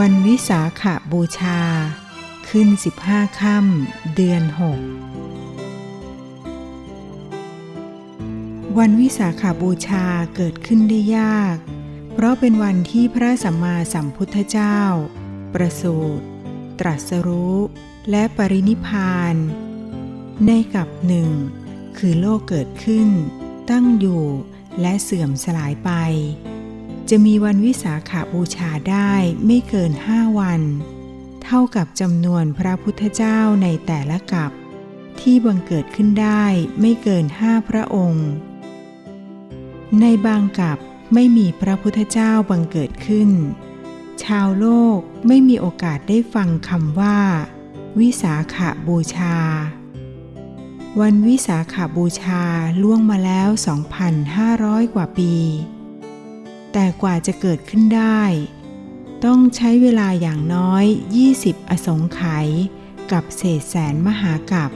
วันวิสาขบูชา ขึ้น15ค่ำเดือน6วันวิสาขาบูชาเกิดขึ้นได้ยาก เพราะเป็นวันที่พระสัมมาสัมพุทธเจ้า ประสูติ ตรัสรู้ และปรินิพาน ในกับหนึ่ง คือโลกเกิดขึ้น ตั้งอยู่และเสื่อมสลายไป จะมีวันวิสาขาบูชาได้ไม่เกินห้าวัน เท่ากับจำนวนพระพุทธเจ้าในแต่ละกับ ที่บังเกิดขึ้นได้ไม่เกินห้าพระองค์ ในบางกับไม่มีพระพุทธเจ้าบังเกิดขึ้น ชาวโลกไม่มีโอกาสได้ฟังคำว่า วิสาขาบูชา วันวิสาขาบูชาล่วงมาแล้ว 2,500 กว่าปี แต่กว่าจะเกิดขึ้นได้ ต้องใช้เวลาอย่างน้อย 20 อสงไขยกับเศษแสนมหากับ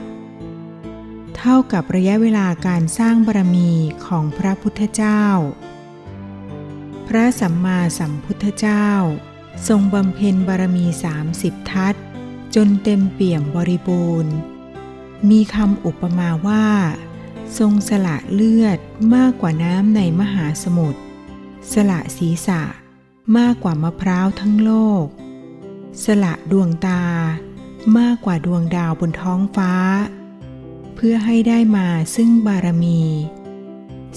เท่ากับระยะเวลาการสร้างบารมีของพระพุทธเจ้า พระสัมมาสัมพุทธเจ้า ทรงบำเพ็ญบารมี 30 ทัศจนเต็มเปี่ยมบริบูรณ์ มีคำอุปมาว่า ทรงสละเลือดมากกว่าน้ำในมหาสมุทร สละศีรษะมากกว่ามะพร้าวทั้งโลก สละดวงตา มากกว่าดวงดาวบนท้องฟ้า เพื่อให้ได้มาซึ่งบารมี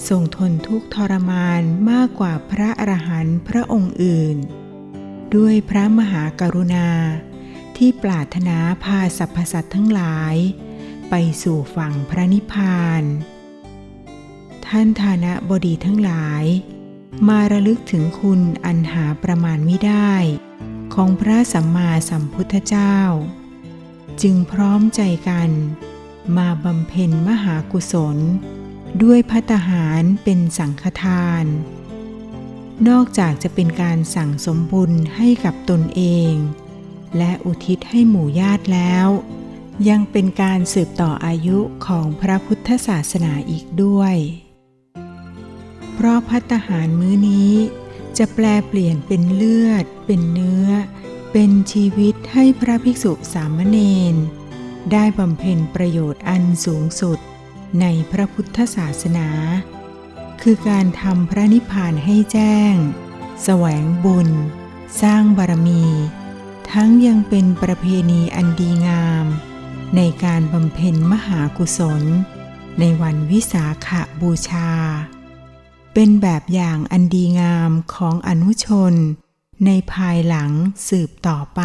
ทรงทนทุกทรมานมากกว่าพระอรหันต์พระองค์อื่น ด้วยพระมหากรุณา ที่ปรารถนาพาสรรพสัตว์ทั้งหลาย ไปสู่ฝั่งพระนิพพาน ท่านฐานะบดีทั้งหลาย มาระลึกถึงคุณอันหาประมาณไม่ได้ ของพระสัมมาสัมพุทธเจ้า จึงพร้อมใจกัน มาบำเพ็ญมหากุศล ด้วยพัตตาหารเป็นสังฆทาน นอกจากจะเป็นการสั่งสมบุญให้กับตนเอง และอุทิศให้หมู่ญาติแล้ว ยังเป็นการสืบต่ออายุของพระพุทธศาสนาอีกด้วย ราะพัตหารมื้อนี้ จะแปลเปลี่ยนเป็นเลือด เป็นเนื้อ เป็นชีวิตให้พระภิกษุสามเณรได้บำเพ็ญประโยชน์อันสูงสุดในพระพุทธศาสนา คือการทำพระนิพพานให้แจ้ง แสวงบุญ สร้างบารมี ทั้งยังเป็นประเพณีอันดีงาม ในการบำเพ็ญมหากุศล ในวันวิสาขบูชา เป็นแบบอย่างอันดีงามของอนุชน ในภายหลังสืบต่อไป